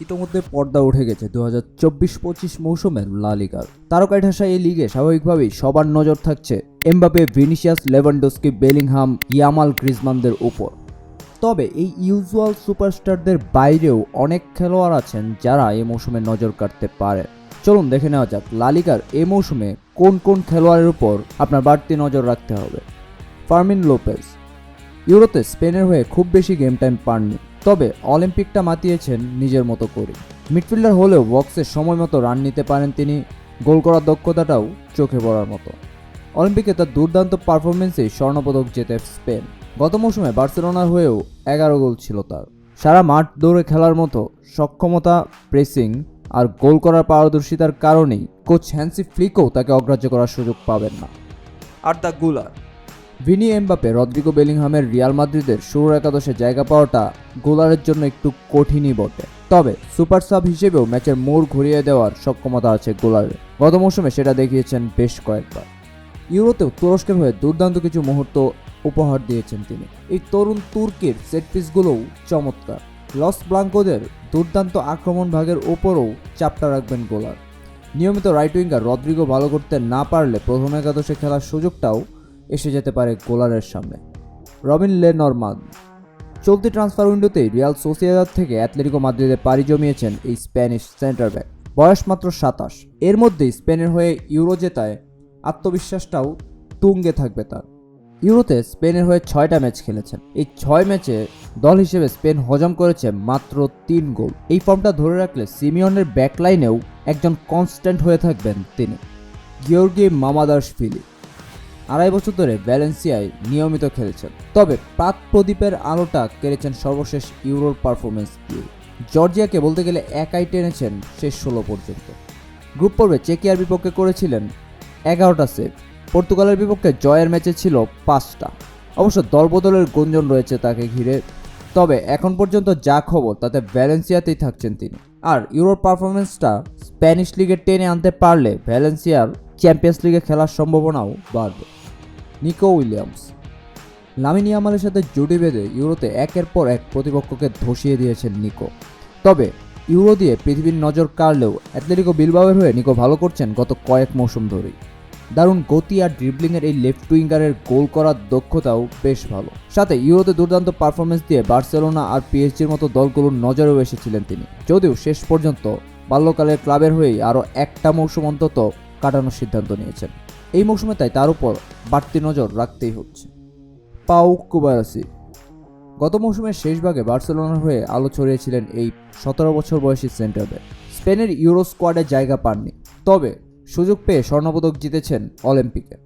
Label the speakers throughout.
Speaker 1: ইতোমধ্যে পর্দা উঠে গেছে দু হাজার চব্বিশ পঁচিশ মৌসুমের লা লিগার। তারকায় ঠাসা এই লিগে স্বাভাবিকভাবেই সবার নজর থাকছে Mbappe Vinicius Lewandowski, Bellingham, Yamal গ্রিজমানদের উপর। তবে এই ইউজুয়াল সুপারস্টারদের বাইরেও অনেক খেলোয়াড় আছেন যারা এই মৌসুমে নজর কাটতে পারে চলুন দেখে নেওয়া যাক লালিগার এই মৌসুমে কোন কোন খেলোয়াড়ের উপর আপনার বাড়তি নজর রাখতে হবে। Fermin Lopez. ইউরোতে স্পেনের হয়ে খুব বেশি গেম টাইম পাননি। তবে অলিম্পিকটা মাতিয়েছেন নিজের মতো করে। মিডফিল্ডার হলেও বক্সে সময় মতো রান নিতে পারেন তিনি, গোল করার দক্ষতাটাও চোখে পড়ার মতো। অলিম্পিকে তার দুর্দান্ত পারফরমেন্সেই স্বর্ণপদক জেতে স্পেন। গত মৌসুমে বার্সেলোনার হয়েও এগারো গোল ছিল তার। সারা মাঠ দৌড়ে খেলার মতো সক্ষমতা, প্রেসিং আর গোল করার পারদর্শিতার কারণেই কোচ হ্যান্সি ফ্লিকও তাকে অগ্রাহ্য করার সুযোগ পাবেন না। আর দ্যগুলার ভিনি এমবাপে রদ্রিগো বেলিংহামের রিয়াল মাদ্রিদের শুরুর একাদশে জায়গা পাওয়াটা গোলারের জন্য একটু কঠিনই বটে। তবে সুপার সাব হিসেবেও ম্যাচের মোড় ঘুরিয়ে দেওয়ার সক্ষমতা আছে গোলারের। গত মৌসুমে সেটা দেখিয়েছেন বেশ কয়েকবার। ইউরোতেও তুরস্কের হয়ে দুর্দান্ত কিছু মুহূর্ত উপহার দিয়েছেন তিনি। এই তরুণ তুর্কির সেট পিসগুলোও চমৎকার। লস ব্লাঙ্কোদের দুর্দান্ত আক্রমণ ভাগের ওপরও চাপটা রাখবেন গোলার। নিয়মিত রাইট উইঙ্গার রদ্রিগো ভালো করতে না পারলে প্রথম একাদশে খেলার সুযোগটাও এসে যেতে পারে গোলারের সামনে। রবিন লে নরমান চলতি ট্রান্সফার উইন্ডোতেই রিয়াল সোসিয়াদাদ থেকে অ্যাথলেটিকো মাদ্রিদে পাড়ি জমিয়েছেন এই স্প্যানিশ সেন্টার ব্যাক বয়স মাত্র সাতাশ। এর মধ্যেই স্পেনের হয়ে ইউরো জেতায় আত্মবিশ্বাসটাও তুঙ্গে থাকবে তার। ইউরোতে স্পেনের হয়ে ছয়টা ম্যাচ খেলেছেন। এই ছয় ম্যাচে দল হিসেবে স্পেন হজম করেছে মাত্র তিন গোল। এই ফর্মটা ধরে রাখলে সিমিয়নের ব্যাকলাইনেও একজন কনস্ট্যান্ট হয়ে থাকবেন তিনি। গিওর্গি মামাদাস ফিলি আড়াই বছর ধরে ভ্যালেন্সিয়ায় নিয়মিত খেলেছেন। তবে প্রাক প্রদীপের আলোটা কেড়েছেন সর্বশেষ ইউরোর পারফরমেন্স দিয়ে জর্জিয়াকে বলতে গেলে একাই টেনেছেন শেষ ষোলো পর্যন্ত। গ্রুপ পর্বে চেকিয়ার বিপক্ষে করেছিলেন এগারোটা সেভ। পর্তুগালের বিপক্ষে জয়ের ম্যাচে ছিল পাঁচটা। অবশ্য দলবদলের গুঞ্জন রয়েছে তাকে ঘিরে। তবে এখন পর্যন্ত যা খবর, তাতে ভ্যালেন্সিয়াতেই থাকছেন তিনি। আর ইউরোর পারফরমেন্সটা স্প্যানিশ লিগে টেনে আনতে পারলে ভ্যালেন্সিয়ার চ্যাম্পিয়ন্স লিগে খেলার সম্ভাবনাও বাড়বে। Nico Williams. লামিনী আমালের সাথে জুটি বেঁধে ইউরোতে একের পর এক প্রতিপক্ষকে ধসিয়ে দিয়েছেন নিকো। তবে, ইউরো দিয়ে পৃথিবীর নজর কাড়লেও অ্যাথলেটিকো বিলবাওয়ের হয়ে নিকো ভালো করছেন গত কয়েক মৌসুম ধরেই। দারুণ গতি আর ড্রিবলিংয়ের এই লেফট উইঙ্গারের গোল করার দক্ষতাও বেশ ভালো। সাথে ইউরোতে দুর্দান্ত পারফরমেন্স দিয়ে বার্সেলোনা আর পিএসজির মতো দলগুলোর নজরেও এসেছিলেন তিনি। যদিও শেষ পর্যন্ত বাল্যকালের ক্লাবের হয়েই আরও একটা মৌসুম অন্তত কাটানোর সিদ্ধান্ত নিয়েছেন। এই মৌসুমে তাই তার উপর বাড়তি নজর রাখতেই হচ্ছে। পাউ কুবারাসি। গত মৌসুমের শেষ ভাগে বার্সেলোনার হয়ে আলো ছড়িয়েছিলেন এই সতেরো বছর বয়সী সেন্টার ব্যাক স্পেনের ইউরো স্কোয়াডে জায়গা পাননি, তবে সুযোগ পেয়ে স্বর্ণপদক জিতেছেন অলিম্পিকে।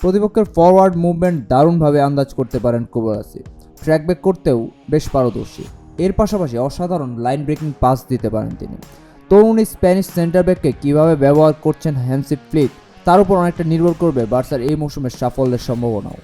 Speaker 1: প্রতিপক্ষের ফরওয়ার্ড মুভমেন্ট দারুণভাবে আন্দাজ করতে পারেন কুবারাসি। ট্র্যাকব্যাক করতেও বেশ পারদর্শী। এর পাশাপাশি অসাধারণ লাইন ব্রেকিং পাস দিতে পারেন তিনি। তরুণ স্প্যানিশ সেন্টার ব্যাককে কীভাবে ব্যবহার করছেন হ্যান্সি ফ্লিক তার উপর অনেকটা নির্ভর করবে বার্সার এই মৌসুমের সাফল্যের সম্ভাবনাও।